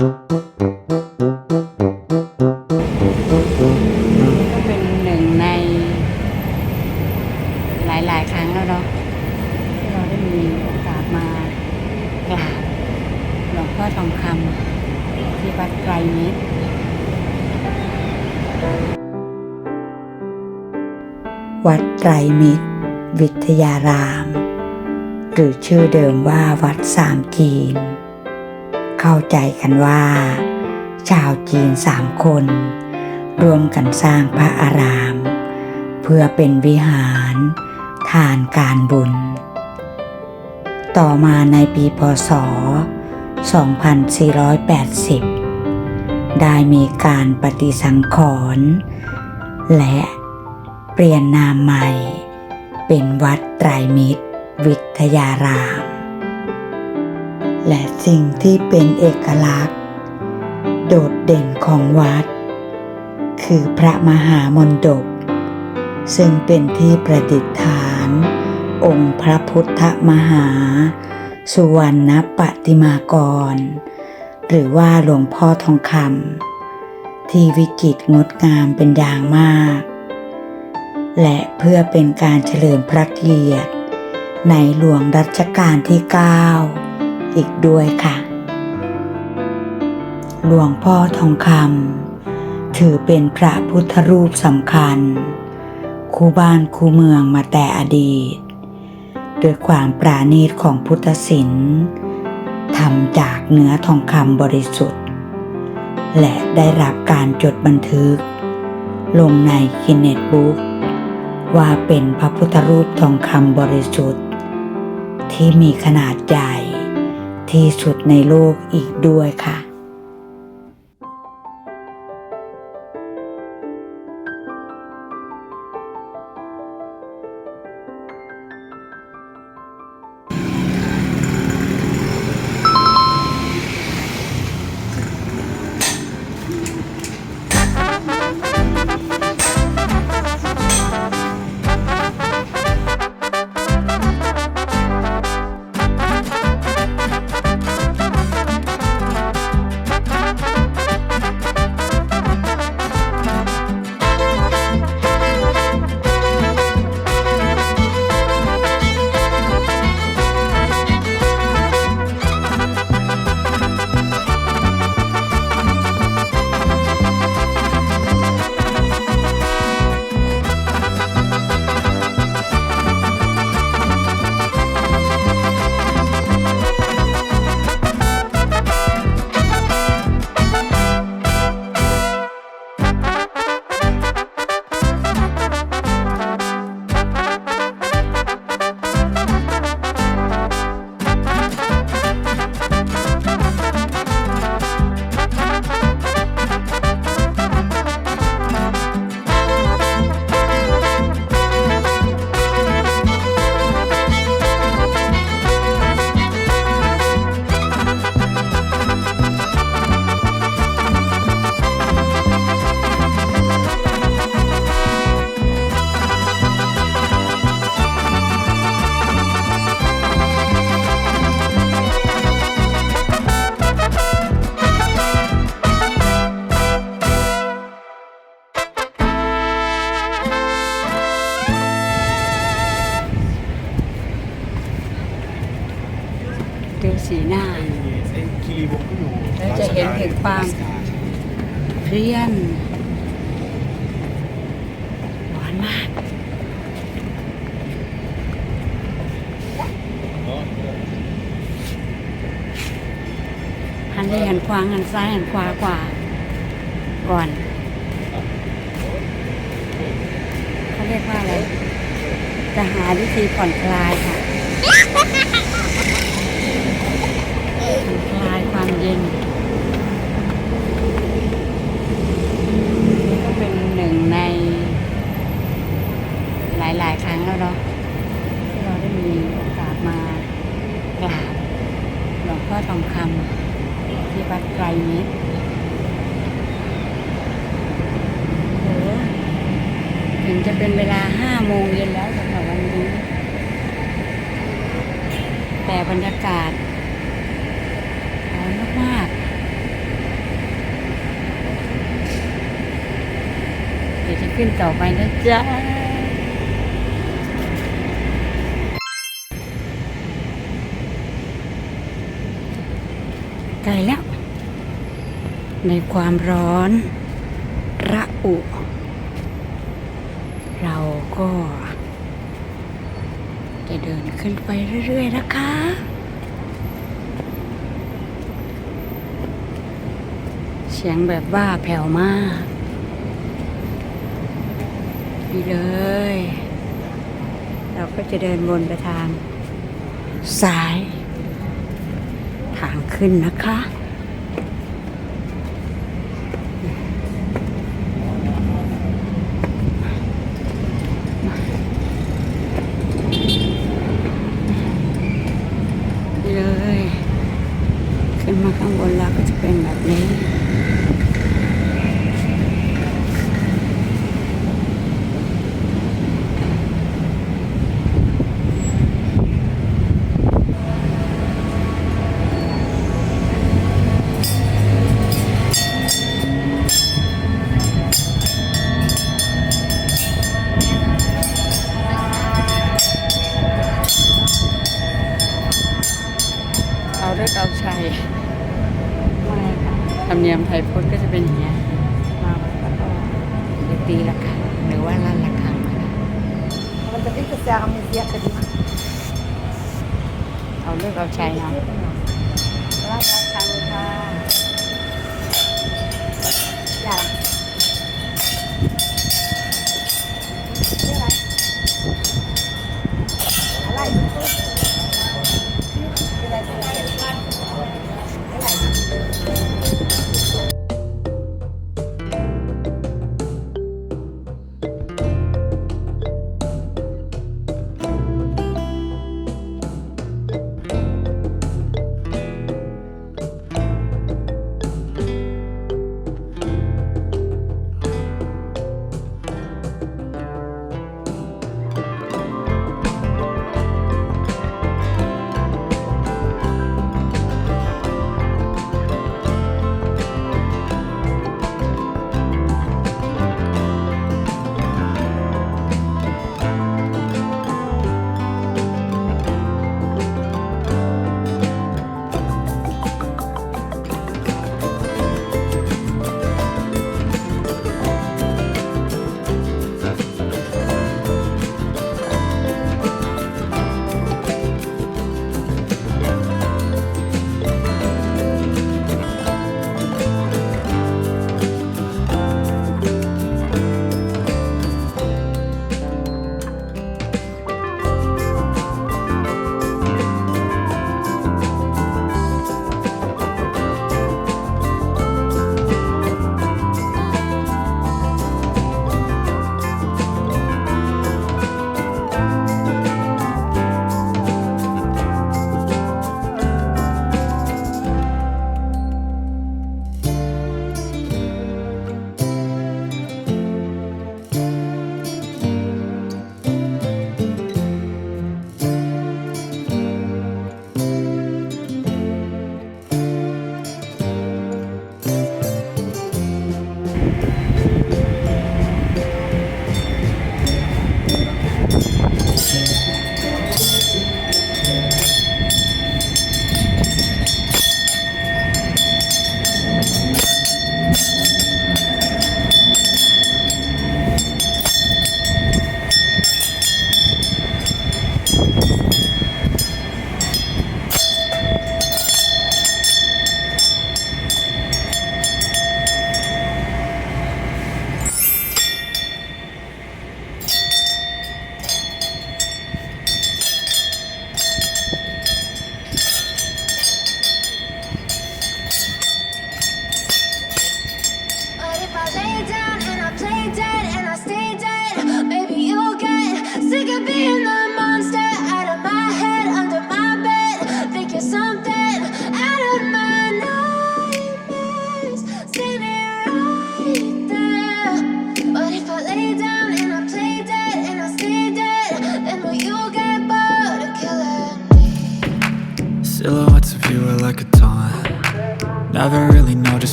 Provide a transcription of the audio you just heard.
ก็เป็นหนึ่งใน หลาย ๆ ครั้งแล้วเนาะที่เราได้มีโอกาสมากราบหลวงพ่อทองคำที่วัดไตรมิตรวัดไตรมิตร วิทยาราม หรือชื่อเดิมว่าวัดสามจีน เข้าใจกันว่า ชาวจีนสามคนร่วมกันสร้างพระอาราม เพื่อเป็นวิหารทานการบุญ ต่อมาในปีพศ 2480 ได้มีการปฏิสังขรณ์และเปลี่ยนนามใหม่ เป็นวัดไตรมิตร วิทยาราม และสิ่งที่เป็นเอกลักษณ์ โดดเด่นของวัด คือพระมหามนดบซึ่งเป็นที่ประดิษฐาน องค์พระพุทธมหา สุวรรณปฏิมากร หรือว่าหลวงพ่อทองคำที่วิจิตรงดงามเป็นอย่างมาก และเพื่อเป็นการเฉลิมพระเกียรติ ในหลวงรัชกาลที่ 9 อีกด้วยค่ะ หลวงพ่อทองคำถือเป็นพระพุทธรูปสำคัญ คู่บ้านคู่เมืองมาแต่อดีต ด้วยความปราณีตของพุทธศิลป์ทำจากเนื้อทองคำบริสุทธิ์ และได้รับการจดบันทึก ลงในกินเนตบุ๊กว่าเป็นพระพุทธรูปทองคำบริสุทธิ์ ที่มีขนาดใหญ่ ที่สุดในโลกอีกด้วยค่ะ เห็นถึงความเรียนหวานมากหันดีหันขวางหันซ้ายหันขวากว่าก่อนเขาเรียกว่าอะไรจะหาวิธีผ่อนคลายค่ะผ่อนคลายความเย็นาห้าโมงเย็นแล้วสำหรับวันนี้ แต่บรรยากาศร้อนมากๆเดี๋ยวจะขึ้นต่อไปนะจ๊ะไกลแล้ว ในความร้อน ระอุ เราก็ จะเดินขึ้นไปเรื่อยๆนะคะ เสียงแบบว่าแผ่วมากนี่เลย เราก็จะเดินวนไปทาง ซ้าย ทางขึ้นนะคะ Mas tem que ser a camiseta de เอาเลิกเอาชัยเนาะลั่นละครั้งค่ะ Já. But